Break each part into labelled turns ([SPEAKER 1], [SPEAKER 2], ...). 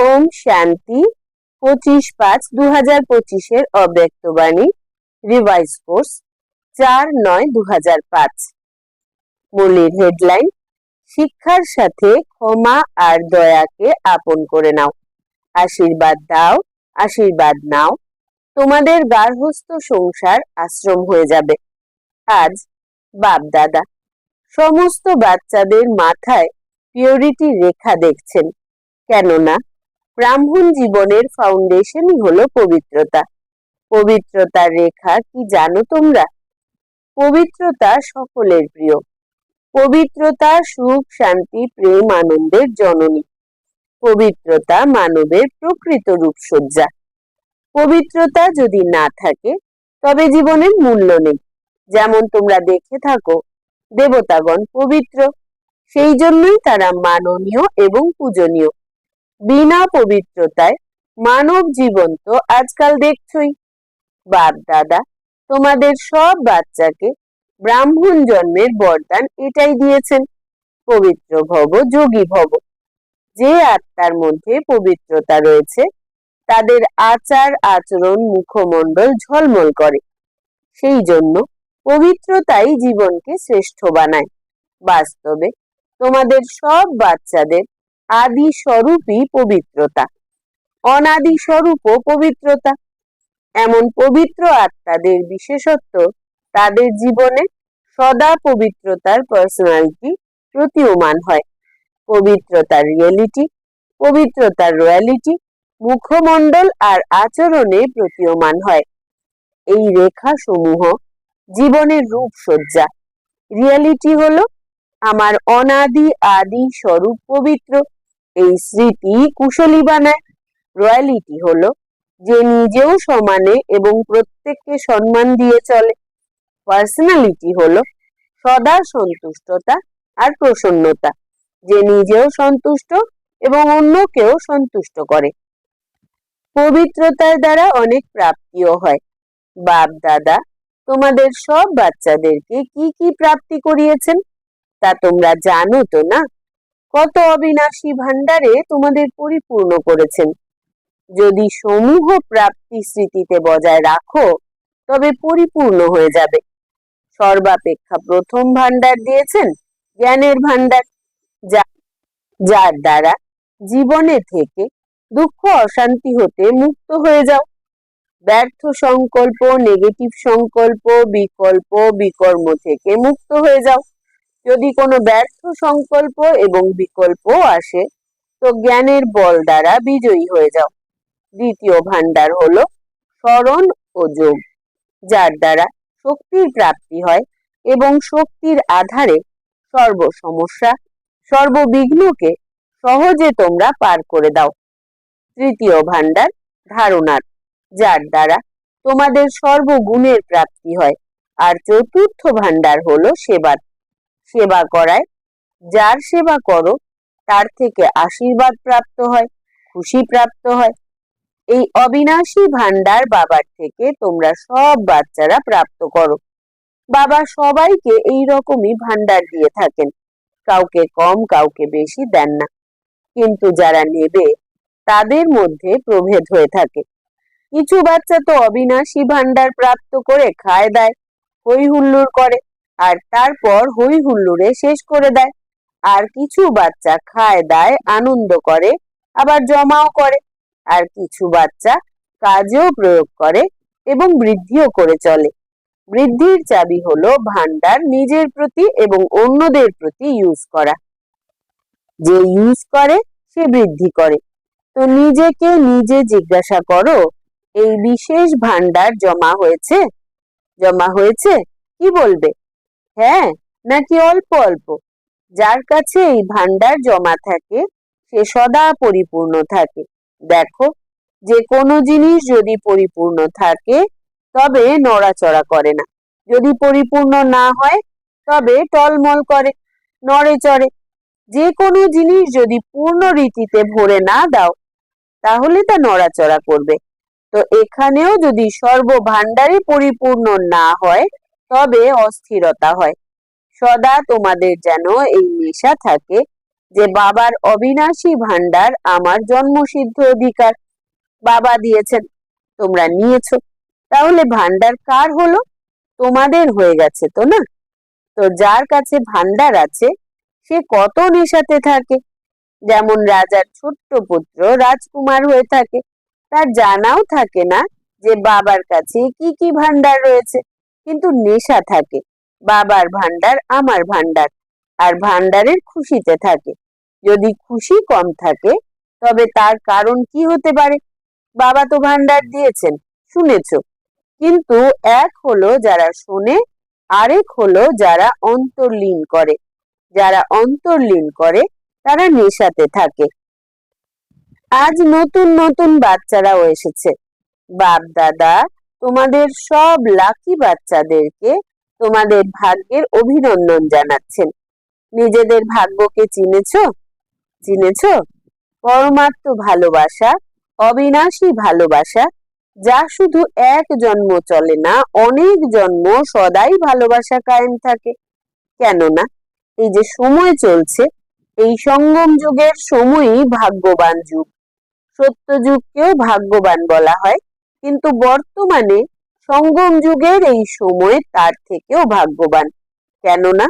[SPEAKER 1] ওম শান্তি পঁচিশ পাঁচ দু হাজার পঁচিশের অব্যক্তবাণী রিভাইজ কোর্স, চার নয় দু হাজার পাঁচ। মূলের হেডলাইন, শিক্ষার সাথে ক্ষমা আর দয়াকে আপন করে নাও। আশীর্বাদ দাও, আশীর্বাদ নাও, তোমাদের গার্হস্থ সংসার আশ্রম হয়ে যাবে। আজ বাপ দাদা, সমস্ত বাচ্চাদের মাথায় পিওরিটি রেখা দেখছেন, কেননা ব্রাহ্মণ জীবনের ফাউন্ডেশনই হলো পবিত্রতা। পবিত্রতার রেখা কি জানো তোমরা? পবিত্রতা সকলের প্রিয়। পবিত্রতা, সুখ, শান্তি, প্রেম, আনন্দের জননী। পবিত্রতা মানবের প্রকৃত রূপসজ্জা। পবিত্রতা যদি না থাকে, তবে জীবনের মূল্য নেই। যেমন তোমরা দেখে থাকো, দেবতাগণ পবিত্র। সেই জন্যই তারা মাননীয় এবং পূজনীয়। বিনা পবিত্রতায় মানব জীবন তো আজকাল দেখছই। বাপ দাদা, তোমাদের সব বাচ্চাকে ব্রাহ্মণ জন্মের বরদান এটাই দিয়েছেন, পবিত্র ভব, যোগী ভব। যে আত্মার মধ্যে পবিত্রতা রয়েছে, তাদের আচার, আচরণ, মুখমণ্ডল ঝলমল করে। সেই জন্য পবিত্রতাই জীবনকে শ্রেষ্ঠ বানায়। বাস্তবে তোমাদের সব বাচ্চাদের আদি স্বরূপই পবিত্রতা। অনাদি স্বরূপও পবিত্রতা। এমন পবিত্র আত্মাদের বিশেষত্ব তাদের জীবনে সদা পবিত্রতার পার্সোনালিটি প্রতীয়মান হয়। পবিত্রতার রিয়েলিটি পবিত্রতার রয়্যালিটি মুখমণ্ডল আর আচরণে প্রতীয়মান হয়। এই রেখা সমূহ জীবনের রূপসজ্জা। রিয়ালিটি হলো আমার অনাদি আদি স্বরূপ পবিত্র এই স্মৃতি কুশলী বানায় রয়্যালিটি হলো যে নিজেও সমানে এবং প্রত্যেককে সম্মান দিয়ে চলে। পার্সোনালিটি হলো সদা সন্তুষ্টতা আর প্রসন্নতা, যে নিজেও সন্তুষ্ট এবং অন্যকেও সন্তুষ্ট করে। পবিত্রতার দ্বারা অনেক প্রাপ্তিও হয়। বাপ দাদা তোমাদের সব বাচ্চাদেরকে কি কি প্রাপ্তি করিয়েছেন? তা তোমরা জানো তো না? কত অবিনাশী ভান্ডারে তোমাদের পরিপূর্ণ করেছেন। যদি সমূহ প্রাপ্তি স্মৃতিতে বজায় রাখো, তবে পরিপূর্ণ হয়ে যাবে। সর্বাপেক্ষা প্রথম ভান্ডার দিয়েছেন জ্ঞানের ভান্ডার যা, যার দ্বারা জীবনে থেকে দুঃখ অশান্তি হতে মুক্ত হয়ে যাও। ব্যর্থ সংকল্প নেগেটিভ সংকল্প, বিকল্প, বিকর্ম থেকে মুক্ত হয়ে যাও। যদি কোনো ব্যর্থ সংকল্প এবং বিকল্প আসে, তো জ্ঞানের বল দ্বারা বিজয়ী হয়ে যাও। দ্বিতীয় ভান্ডার হলো স্মরণ ও যোগ, যার দ্বারা শক্তির প্রাপ্তি হয় এবং শক্তির আধারে সর্ব সমস্যা সর্ববিঘ্নকে সহজে তোমরা পার করে দাও। তৃতীয় ভান্ডার ধারণার, যার দ্বারা তোমাদের সর্বগুণের প্রাপ্তি হয়। আর চতুর্থ ভান্ডার হলো সেবার সেবা করায়। যার সেবা করো, তার থেকে আশীর্বাদ প্রাপ্ত হয়, খুশি প্রাপ্ত হয়। এই অবিনাশী ভান্ডার বাবার থেকে তোমরা সব বাচ্চারা প্রাপ্ত করো। বাবা সবাইকে এই রকমই ভান্ডার দিয়ে থাকেন। কাউকে কম, কাউকে বেশি দেন না। কিন্তু যারা নেবে, তাদের মধ্যে প্রভেদ হয়ে থাকে। কিছু বাচ্চা তো অবিনাশী ভান্ডার প্রাপ্ত করে খায় দেয় হই হুল্লোড় করে। আর তারপর হই হুল্লোড়ে শেষ করে দেয়। আর কিছু বাচ্চা খায় দায়, আনন্দ করে, আবার জমাও করে। আর কিছু বাচ্চা কাজেও প্রয়োগ করে এবং বৃদ্ধিও করে চলে। বৃদ্ধির চাবি হলো ভান্ডার নিজের প্রতি এবং অন্যদের প্রতি ইউজ করা। যে ইউজ করে, সে বৃদ্ধি করে। তো নিজেকে নিজে জিজ্ঞাসা করো, এই বিশেষ ভান্ডার জমা হয়েছে? জমা হয়েছে? কি বলবে? হ্যাঁ নাকি অল্প অল্প? যার কাছে এই ভান্ডার জমা থাকে, সে সদা পরিপূর্ণ থাকে। দেখো, যে কোনো জিনিস যদি পরিপূর্ণ থাকে, তবে নড়াচড়া করে না। যদি পরিপূর্ণ না হয়, তবে টলমল করে, নড়ে চড়ে। যে কোনো জিনিস যদি পূর্ণ রীতিতে ভরে না দাও, তাহলে তা নড়াচড়া করবে। তো এখানেও যদি সর্বভাণ্ডারে পরিপূর্ণ না হয় তবে অস্থিরতা হয়। সদা তোমাদের যেন এই নেশা থাকে যে বাবার অবিনাশী ভান্ডার আমার জন্মসিদ্ধ অধিকার। বাবা দিয়েছেন, তোমরা নিয়েছো। তাহলে ভান্ডার কার হলো? তোমাদের হয়ে গেছে তো না? তো যার কাছে ভান্ডার আছে, সে কত নেশাতে থাকে? যেমন রাজার ছোট্ট পুত্র রাজকুমার হয়ে থাকে, তার জানাও থাকে না যে বাবার কাছে কি কি ভান্ডার রয়েছে। কিন্তু নেশা থাকে। বাবার ভান্ডার আমার ভান্ডার আর ভান্ডারের খুশিতে থাকে। যদি খুশি কম থাকে, তবে তার কারণ কি হতে পারে? বাবা তো ভান্ডার দিয়েছেন, শুনেছ। কিন্তু এক হলো যারা শোনে, আরেক হলো যারা অন্তর্লীন করে। যারা অন্তর্লীন করে, তারা নেশাতে থাকে। আজ নতুন নতুন বাচ্চারাও এসেছে। বাপ, দাদা তোমাদের সব লাকি বাচ্চাদেরকে তোমাদের ভাগ্যের অভিনন্দন জানাচ্ছেন। নিজেদের ভাগ্যকে চিনেছ? চিনেছ? পরমাত্ম ভালোবাসা, অবিনাশী ভালোবাসা, যা শুধু এক জন্ম চলে না, অনেক জন্ম সদাই ভালোবাসা কায়েম থাকে। কেননা, এই যে সময় চলছে, এই সঙ্গম যুগের সময়ই ভাগ্যবান যুগ। সত্য যুগকেও ভাগ্যবান বলা হয়। কিন্তু বর্তমানে সঙ্গম যুগের এই সময় তার থেকেও ভাগ্যবান। কেননা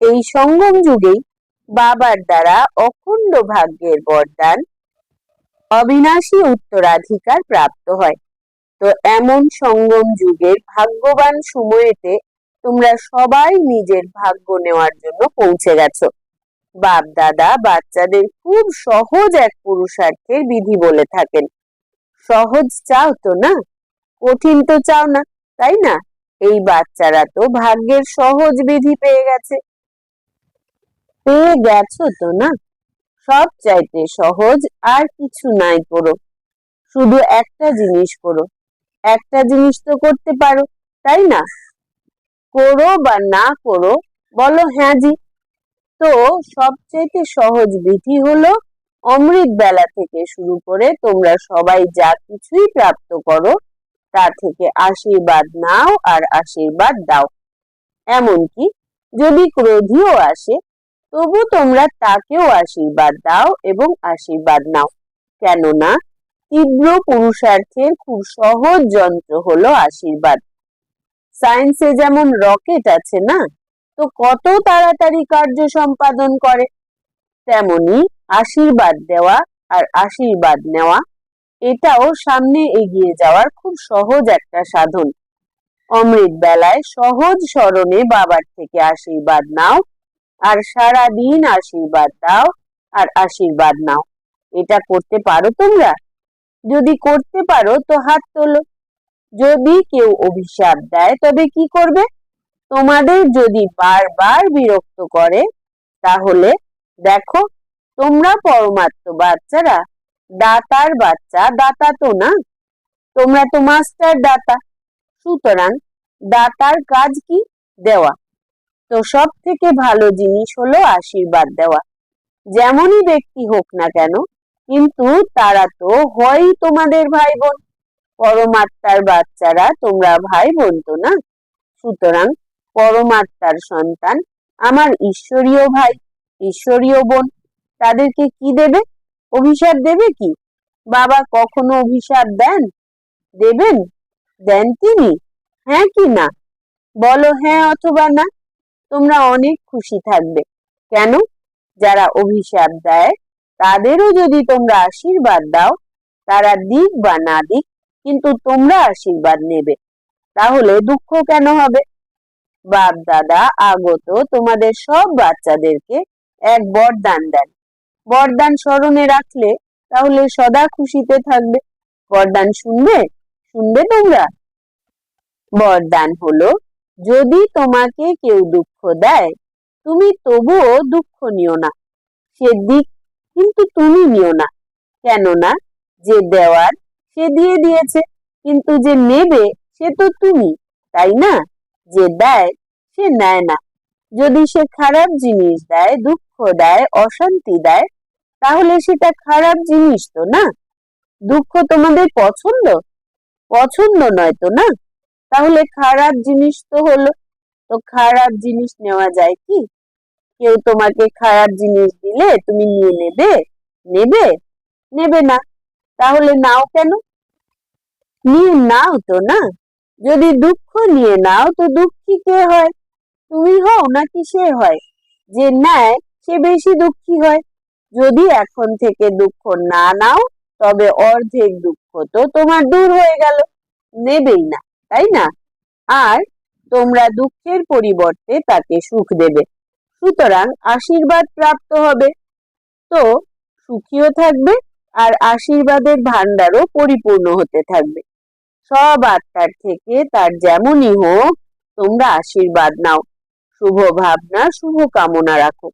[SPEAKER 1] এই সঙ্গম যুগেই বাবার দ্বারা অখণ্ড ভাগ্যের বরদান অবিনাশী উত্তরাধিকার প্রাপ্ত হয়। তো এমন সঙ্গম যুগের ভাগ্যবান সময়েতে তোমরা সবাই নিজের ভাগ্য নেওয়ার জন্য পৌঁছে গেছো। বাপ দাদা বাচ্চাদের খুব সহজ এক পুরুষার্থের বিধি বলে থাকেন। সহজ চাও তো না? কঠিন তো চাও না, তাই না? এই বাচ্চারা তো ভাগ্যের সহজ বিধি পেয়ে গেছে। পেয়ে গেছো তো না? সব চাইতে সহজ আর কিছু নাই করো। শুধু একটা জিনিস করো। একটা জিনিস তো করতে পারো, তাই না? করো বা না করো, বলো হ্যাঁ জি। তো সবচেয়ে সহজ বিধি হলো অমৃত বেলা থেকে শুরু করে তোমরা সবাই যা কিছুই প্রাপ্ত করো, তা থেকে আশীর্বাদ নাও আর আশীর্বাদ দাও। এমনকি যদি ক্রোধীও আসে, তবু তোমরা তাকেও আশীর্বাদ দাও এবং আশীর্বাদ নাও। কেননা তীব্র পুরুষার্থের খুব সহজ যন্ত্র হলো আশীর্বাদ। সায়েন্সে যেমন রকেট আছে না, তো কত তাড়াতাড়ি কার্য সম্পাদন করে, তেমনি আশীর্বাদ দেওয়া আর আশীর্বাদ নেওয়া, এটাও সামনে এগিয়ে যাওয়ার খুব সহজ একটা সাধন। অমৃত বেলায় সহজ স্মরণে বাবার থেকে আশীর্বাদ নাও আর সারা দিন আশীর্বাদ দাও আর আশীর্বাদ নাও। এটা করতে পারো তোমরা? যদি করতে পারো তো হাত তোলো। যদি কেউ অভিশাপ দেয় তবে কি করবে? তোমাদের যদি বারবার বিরক্ত করে, তাহলে দেখো তোমরা পরমাত্ম বাচ্চারা, দাতার বাচ্চা, দাতা তো না। তোমরা তো মাস্টার দাতা। সুতরাং দাতার কাজ কি? দেওয়া। তো সব থেকে ভালো জিনিস হলো আশীর্বাদ দেওয়া। যেমনই ব্যক্তি হোক না কেন, কিন্তু তারা তো হয় তোমাদের ভাই বোন পরমাত্মার বাচ্চারা তোমরা ভাই বোন তো না। সুতরাং পরমাত্মার সন্তান আমার ঈশ্বরীয় ভাই, ঈশ্বরীয় বোন। তাদেরকে কি দেবে? অভিশাপ দেবে কি? বাবা কখনো অভিশাপ দেন? দেবেন? দেন তিনি? হ্যাঁ কি না? বলো হ্যাঁ অথবা না। তোমরা অনেক খুশি থাকবে। কেন? যারা অভিশাপ দেয়, তাদেরও যদি তোমরা আশীর্বাদ দাও, তারা দিক বা না দিক, কিন্তু তোমরা আশীর্বাদ নেবে। তাহলে দুঃখ কেন হবে? বাপ দাদা আগত তোমাদের সব বাচ্চাদেরকে এক বরদান দেন। বরদান স্মরণে রাখলে তাহলে সদা খুশিতে থাকবে। বরদান শুনবে? শুনবে তোমরা। বরদান হলো, যদি তোমাকে কেউ দুঃখ দেয়, তুমি তবুও দুঃখ নিও না। সে দিক কিন্তু তুমি নিও না। কেননা যে দেওয়ার সে দিয়ে দিয়েছে, কিন্তু যে নেবে সে তো তুমি, তাই না? যে দেয় সে নেয় না। যদি সে খারাপ জিনিস দেয়, দুঃখ দেয়, অশান্তি দেয় তাহলে সেটা খারাপ জিনিস তো, না? দুঃখ তোমাদের পছন্দ? পছন্দ নয় তো, না? তাহলে খারাপ জিনিস তো হলো। তো খারাপ জিনিস নেওয়া যায় কি? কেউ তোমাকে খারাপ জিনিস দিলে তুমি নিয়ে নেবে? নেবে? নেবে না। তাহলে নাও কেন? নিয়ে নাও তো, না? যদি দুঃখ নিয়ে নাও, তো দুঃখী কে হয়? তুমি হও নাকি সে হয়? যে নেয়, সে বেশি দুঃখী হয়। যদি এখন থেকে দুঃখ না নাও, তবে অর্ধেক দুঃখ তো তোমার দূর হয়ে গেল। নেবেই না, তাই না? আর তোমরা দুঃখের পরিবর্তে তাকে সুখ দেবে। সুতরাং আশীর্বাদ প্রাপ্ত হবে। তো সুখীও থাকবে আর আশীর্বাদের ভান্ডারও পরিপূর্ণ হতে থাকবে। সব আত্মার থেকে তার যেমনই হোক, তোমরা আশীর্বাদ নাও। শুভ ভাবনা, শুভ কামনা রাখো।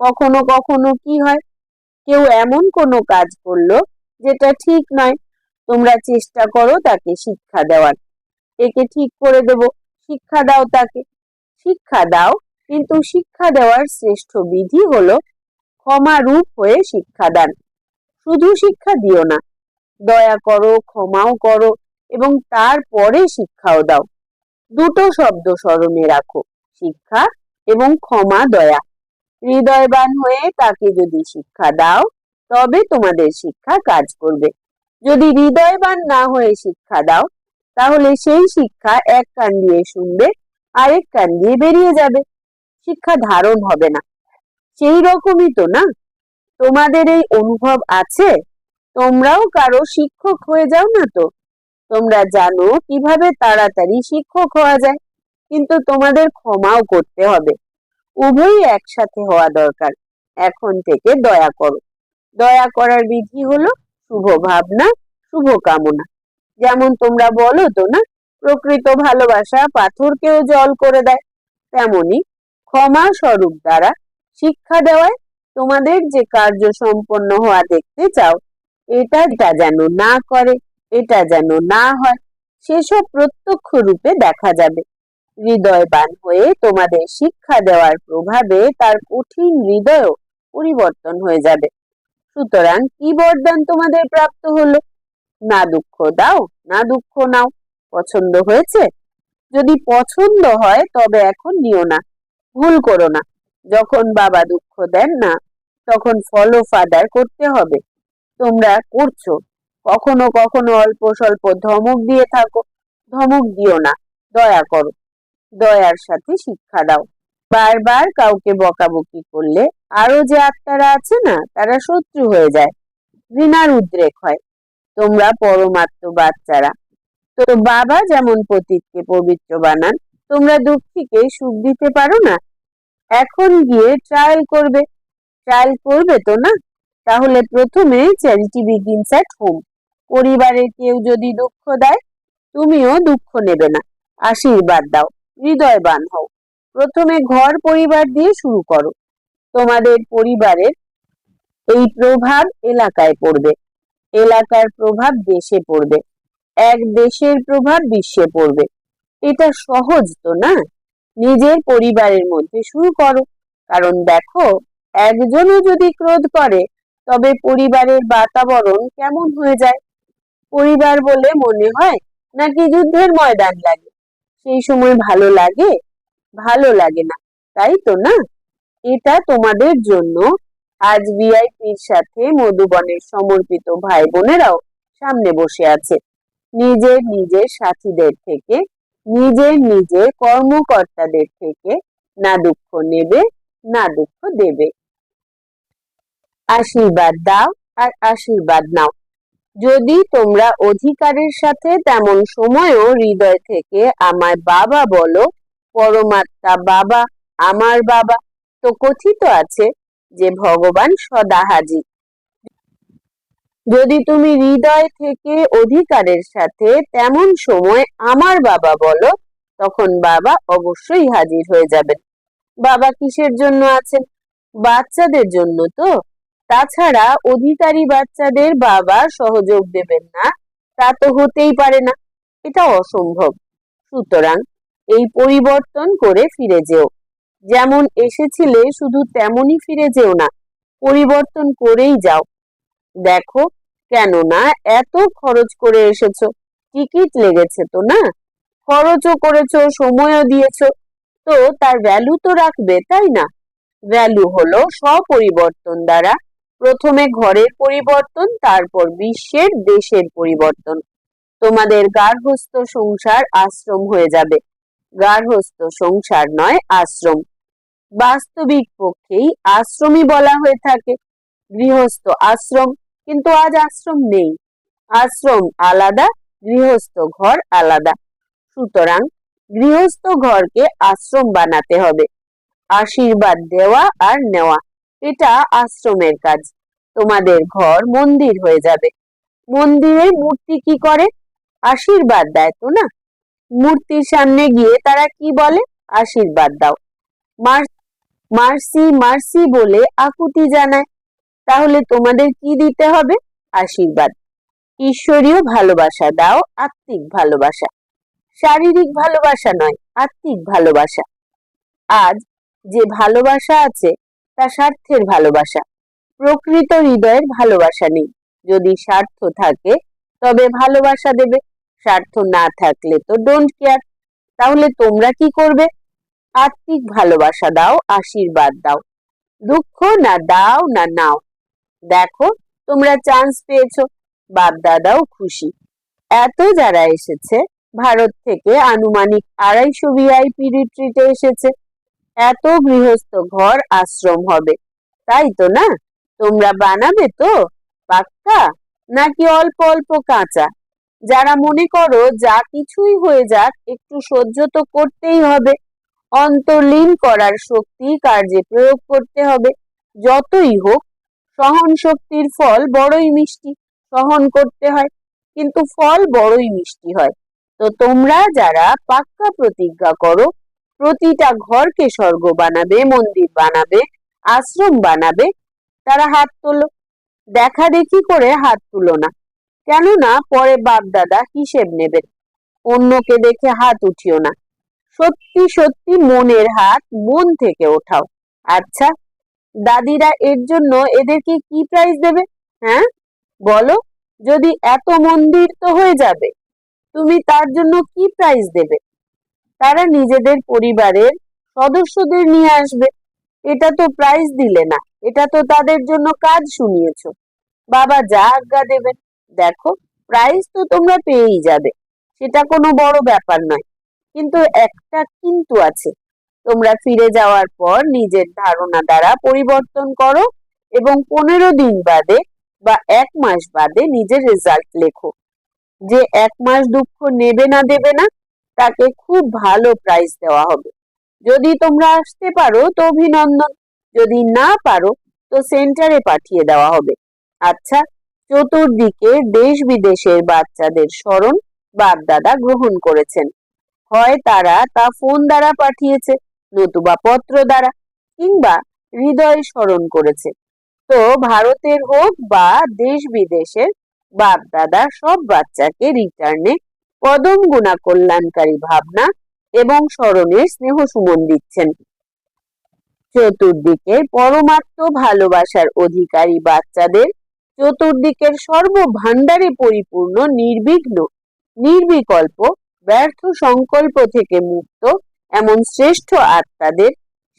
[SPEAKER 1] কখনো কখনো কি হয়? কেউ এমন কোনো কাজ করল যেটা ঠিক নয়। তোমরা চেষ্টা করো তাকে শিক্ষা দেওয়ার। একে ঠিক করে দেব। শিক্ষা দাও তাকে। শিক্ষা দাও, কিন্তু শিক্ষা দেওয়ার শ্রেষ্ঠ বিধি হলো ক্ষমা রূপ হয়ে শিক্ষা দান শুধু শিক্ষা দিও না, দয়া করো, ক্ষমাও করো এবং তারপরে শিক্ষাও দাও। দুটো শব্দ স্মরণে রাখো, শিক্ষা এবং ক্ষমা, দয়া। হৃদয়বান হয়ে তাকে যদি শিক্ষা দাও, তবে তোমাদের শিক্ষা কাজ করবে। যদি হৃদয়বান না হয়ে শিক্ষা দাও, তাহলে সেই শিক্ষা এক কান দিয়ে শুনবে, আরেক কান দিয়ে বেরিয়ে যাবে। শিক্ষা ধারণ হবে না। সেই রকমই তো না? তোমাদের এই অনুভব আছে? তোমরাও কারও শিক্ষক হয়ে যাও না তো? তোমরা জানো কীভাবে তাড়াতাড়ি শিক্ষক হওয়া যায়, কিন্তু তোমাদের ক্ষমাও করতে হবে। উভয়ই একসাথে হওয়া দরকার। এখন থেকে দয়া করো। দয়া করার বিধি হলো শুভ ভাবনা, শুভ কামনা। যেমন তোমরা বলো তো না, প্রকৃত ভালোবাসা পাথরকেও জল করে দেয়। তেমনি ক্ষমা স্বরূপ দ্বারা শিক্ষা দেওয়ায় তোমাদের যে কার্য সম্পন্ন হওয়া দেখতে চাও, এটা যেন না করে, এটা যেন না হয়, সেসব প্রত্যক্ষ রূপে দেখা যাবে। হৃদয়বান হয়ে তোমাদের শিক্ষা দেওয়ার প্রভাবে তার কঠিন হৃদয়ও পরিবর্তন হয়ে যাবে। সুতরাং কি বরদান তোমাদের প্রাপ্ত হলো? না দুঃখ দাও, না দুঃখ নাও। পছন্দ হয়েছে? যদি পছন্দ হয়, তবে এখন নিও না। ভুল করো না। যখন বাবা দুঃখ দেন না, তখন ফলো ফাদার করতে হবে। তোমরা করছ। কখনো কখনো অল্প স্বল্প ধমক দিয়ে থাকো। ধমক দিও না। দয়া করো। দয়ার সাথে শিক্ষা দাও। বারবার কাউকে বকাবকি করলে আরও যে আত্মারা আছে না, তারা শত্রু হয়ে যায়। ঘৃণার উদ্রেক হয়। তোমরা পরমাত্ম বাচ্চারা। তো বাবা যেমন পতীতকে পবিত্র বানান, তোমরা দুঃখীকে সুখ দিতে পারো না। এখন গিয়ে ট্রায়াল করবে। ট্রায়াল করবে তো না? তাহলে প্রথমে চ্যারিটি বিগিনস অ্যাট হোম পরিবারের কেউ যদি দুঃখ দেয়, তুমিও দুঃখ নেবে না। আশীর্বাদ দাও। হৃদয়বান হও। প্রথমে ঘর পরিবার দিয়ে শুরু করো। তোমাদের পরিবারের এই প্রভাব এলাকায় পড়বে। এলাকার প্রভাব দেশে পড়বে। এক দেশের প্রভাব বিশ্বে পড়বে। এটা সহজ তো, না? নিজের পরিবারের মধ্যে শুরু করো। কারণ দেখো, একজনও যদি ক্রোধ করে, তবে পরিবারের বাতাবরণ কেমন হয়ে যায়? পরিবার বলে মনে হয় নাকি যুদ্ধের ময়দান লাগে? সেই সময় ভালো লাগে? ভালো লাগে না, তাই তো না? এটা তোমাদের জন্য আজ ভিআইপির সাথে মধুবনের সমর্পিত ভাই বোনেরাও সামনে বসে আছে। নিজের নিজের সাথীদের থেকে, নিজের নিজের কর্মকর্তাদের থেকে না দুঃখ নেবে, না দুঃখ দেবে। আশীর্বাদ দাও আর আশীর্বাদ নাও। যদি তোমরা অধিকারের সাথে তেমন সময়ও হৃদয় থেকে আমায় বাবা বলো, পরমাত্মা বাবা, আমার বাবা, তো কথিত আছে যে ভগবান সদা হাজির। যদি তুমি হৃদয় থেকে অধিকারের সাথে তেমন সময় আমার বাবা বলো, তখন বাবা অবশ্যই হাজির হয়ে যাবেন। বাবা কিসের জন্য আছেন? বাচ্চাদের জন্য তো। তাছাড়া অধিকারী বাচ্চাদের বাবা সহযোগ দেবেন না, তা তো হতেই পারে না। এটা অসম্ভব। সুতরাং এই পরিবর্তন করে ফিরে যেও। যেমন এসেছিলে, শুধু তেমনই ফিরে যেও না, পরিবর্তন করেই যাও। দেখো কেননা এত খরচ করে এসেছ। টিকিট লেগেছে তো না? খরচও করেছ, সময়ও দিয়েছ। তো তার ভ্যালু তো রাখবে, তাই না? ভ্যালু হলো স্বপরিবর্তন দ্বারা প্রথমে ঘরের পরিবর্তন, তারপর বিশ্বের দেশের পরিবর্তন। তোমাদের গার্হস্থ সংসার আশ্রম হয়ে যাবে। গার্হস্থ সংসার নয়, আশ্রম। বাস্তবিক পক্ষেই আশ্রমই বলা হয়ে থাকে। গৃহস্থ আশ্রম, কিন্তু আজ আশ্রম নেই। আশ্রম আলাদা, গৃহস্থ ঘর আলাদা। সুতরাং গৃহস্থ ঘরকে আশ্রম বানাতে হবে। আশীর্বাদ দেওয়া আর নেওয়া। এটা আশ্রমের কাজ। তোমাদের ঘর মন্দির হয়ে যাবে। মন্দিরে মূর্তি কি করে? আশীর্বাদ দেয় তো না? মূর্তির সামনে গিয়ে তারা কি বলে? আশীর্বাদ দাও। মার্সি মার্সি বলে আকুতি জানায়। তাহলে তোমাদের কি দিতে হবে? আশীর্বাদ। ঈশ্বরীয় ভালোবাসা দাও, আত্মিক ভালোবাসা। শারীরিক ভালোবাসা নয়, আত্মিক ভালোবাসা। আজ যে ভালোবাসা আছে তা স্বার্থের ভালোবাসা। প্রকৃত হৃদয়ের ভালোবাসা নেই। যদি স্বার্থ থাকে, তবে ভালোবাসা দেবে। স্বার্থ না থাকলে তো ডোন্ট কেয়ার তাহলে তোমরা কি করবে? আত্মিক ভালোবাসা দাও, আশীর্বাদ দাও। দুঃখ না দাও না নাও। দেখো, তোমরা চান্স পেয়েছ। বাপ দাদাও খুশি। এত যারা এসেছে, ভারত থেকে আনুমানিক আড়াইশো ভিআইপি রিট্রিটে এসেছে। এত গৃহস্থ ঘর আশ্রম হবে, তাই তো না? তোমরা বানাবে তো, পাক্কা? নাকি অল্প অল্প কাঁচা? যারা মনে করো যা কিছুই হয়ে যাক, একটু সহ্য তো করতেই হবে। অন্তর্লীন করার শক্তি কার্যে প্রয়োগ করতে হবে। যতই হোক, সহন শক্তির ফল বড়ই মিষ্টি, সহন করতে হয়, কিন্তু ফল বড়ই মিষ্টি হয়। তো তোমরা যারা পাক্কা প্রতিজ্ঞা করো প্রতিটা ঘরকে স্বর্গ বানাবে, মন্দির বানাবে, আশ্রম বানাবে। তারা হাত তোলো। দেখা দেখি করে হাত তুলো না। কেননা পরে বাপ দাদা হিসেব নেবেন। অন্যকে দেখে হাত উঠিও না। সত্যি সত্যি মনের হাত মন থেকে ওঠাও। আচ্ছা দাদিরা এর জন্য এদেরকে কি প্রাইজ দেবে হ্যাঁ? বলো, যদি এত মন্দির তো হয়ে যাবে, তুমি তার জন্য কি প্রাইজ দেবে? তারা নিজেদের পরিবারের সদস্যদের নিয়ে আসবে। এটা তো প্রাইজ দিলে না। এটা তো তাদের জন্য কাজ শুনিয়েছ। বাবা যা আজ্ঞা দেবেন। দেখো প্রাইজ তো তোমরা পেয়েই যাবে। সেটা কোনো বড় ব্যাপার নয়। কিন্তু একটা কিন্তু আছে। তোমরা ফিরে যাওয়ার পর নিজের ধারণা দ্বারা পরিবর্তন করো এবং পনেরো দিন বাদে বা এক মাস বাদে নিজের রেজাল্ট লেখো। যে এক মাস দুঃখ নেবে না, দেবে না তাকে খুব ভালো প্রাইজ দেওয়া হবে। যদি তোমরা আসতে পারো তো অভিনন্দন, যদি না পারো তো সেন্টারে পাঠিয়ে দেওয়া হবে। আচ্ছা চতুর্দিকে দেশ বিদেশের বাচ্চাদের স্মরণ বাপদাদা গ্রহণ করেছেন। হয় তারা তা ফোন দ্বারা পাঠিয়েছে, নতুবা পত্র দ্বারা, কিংবা হৃদয় স্মরণ করেছে। তো ভারতের হোক বা দেশ বিদেশের বাপ দাদা সব বাচ্চাকে রিটার্নে পদম গুণা কল্যাণকারী ভাবনা এবং স্মরণের স্নেহ সুমন দিচ্ছেন। চতুর্দিকে পরমাত্ম ভালোবাসার অধিকারী বাচ্চাদের চতুর্দিকের সর্বভাণ্ডারে পরিপূর্ণ নির্বিঘ্ন, নির্বিকল্প, ব্যর্থ সংকল্প থেকে মুক্ত এমন শ্রেষ্ঠ আত্মাদের,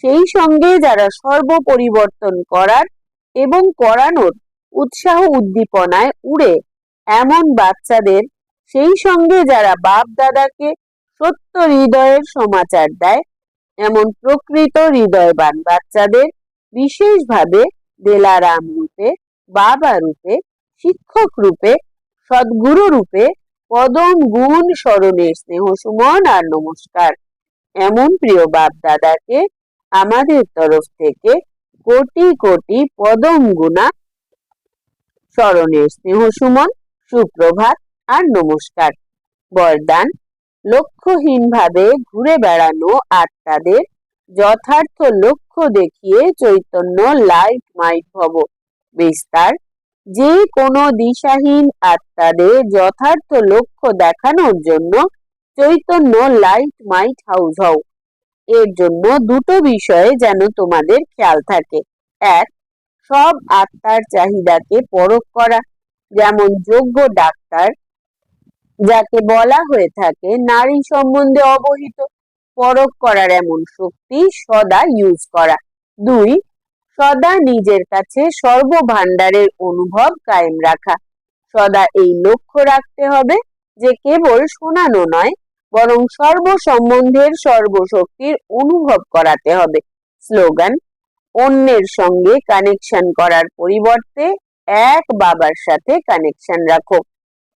[SPEAKER 1] সেই সঙ্গে যারা সর্ব পরিবর্তন করার এবং করানোর উৎসাহ উদ্দীপনায় উড়ে, এমন বাচ্চাদের সেই সঙ্গে যারা বাপ দাদাকে সত্য হৃদয়ের সমাচার দেয়, এমন প্রকৃত হৃদয়বান বাচ্চাদের বিশেষভাবে দেলারাম রূপে, বাবা রূপে, শিক্ষক রূপে, সদ্গুরু রূপে পদম গুণ স্মরণের স্নেহ সুমন আর নমস্কার। এমন প্রিয় বাপ দাদাকে আমাদের তরফ থেকে কোটি কোটি পদম গুণা স্মরণের স্নেহ সুমন, সুপ্রভাত আর নমস্কার। বরদান লক্ষ্যহীনভাবে ঘুরে বেড়ানো আত্মাদের যথার্থ লক্ষ্য দেখিয়ে চৈতন্য লাইট মাইট ভব। বিস্তার যে কোনো দিশাহীন আত্মাদের যথার্থ লক্ষ্য দেখানোর জন্য চৈতন্য লাইট মাইট হাউস হও। এর জন্য দুটো বিষয়ে যেন তোমাদের খেয়াল থাকে। এক, সব আত্মার চাহিদাকে পরখ করা। যেমন যোগ্য ডাক্তার যাকে বলা হয়ে থাকে নারী সম্বন্ধে অবহিত, পরখ করার এমন শক্তি সদা ইউজ করা। দুই, সদা নিজের কাছে সর্বভাণ্ডারের অনুভব কায়েম রাখা। সদা এই লক্ষ্য রাখতে হবে যে কেবল শোনানো নয়, বরং সর্ব সম্বন্ধের সর্বশক্তির অনুভব করাতে হবে। স্লোগান, অন্যের সঙ্গে কানেকশন করার পরিবর্তে এক বাবার সাথে কানেকশন রাখো।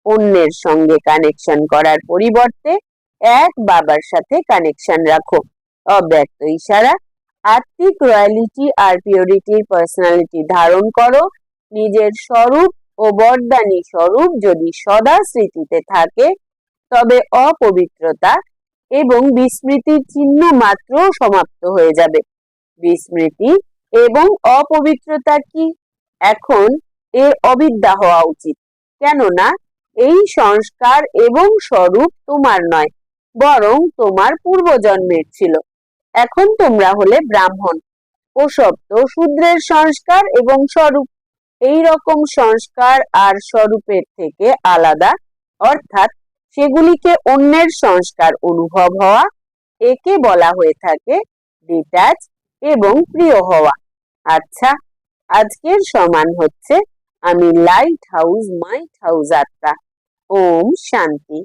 [SPEAKER 1] অন্যের সঙ্গে কানেকশন করার পরিবর্তে এক বাবার সাথে কানেকশন রাখো। অব্যক্ত ইশারা, আত্মিক রয়্যালিটি আর পিওরিটির পার্সোনালিটি ধারণ করো। নিজের স্বরূপ ও বরদানি স্বরূপ যদি সদা স্মৃতিতে থাকে, তবে অপবিত্রতা এবং বিস্মৃতির চিহ্ন মাত্র সমাপ্ত হয়ে যাবে। বিস্মৃতি এবং অপবিত্রতা কি? এখন এর অবিদ্যা হওয়া উচিত। কেননা এই সংস্কার এবং স্বরূপ তোমার নয়, বরং তোমার পূর্বজন্মের ছিল। এখন তোমরা হলে ব্রাহ্মণ। ও সপ্ত শূদ্রের সংস্কার এবং স্বরূপ। এই রকম সংস্কার আর স্বরূপের থেকে আলাদা, অর্থাৎ সেগুলিকে অন্যের সংস্কার অনুভব হওয়া, একে বলা হয়ে থাকে ডিট্যাচ এবং প্রিয় হওয়া। আচ্ছা আজকের সমান হচ্ছে, আমি লাইট হাউস মাইট হাউস আত্মা। ওম শান্তি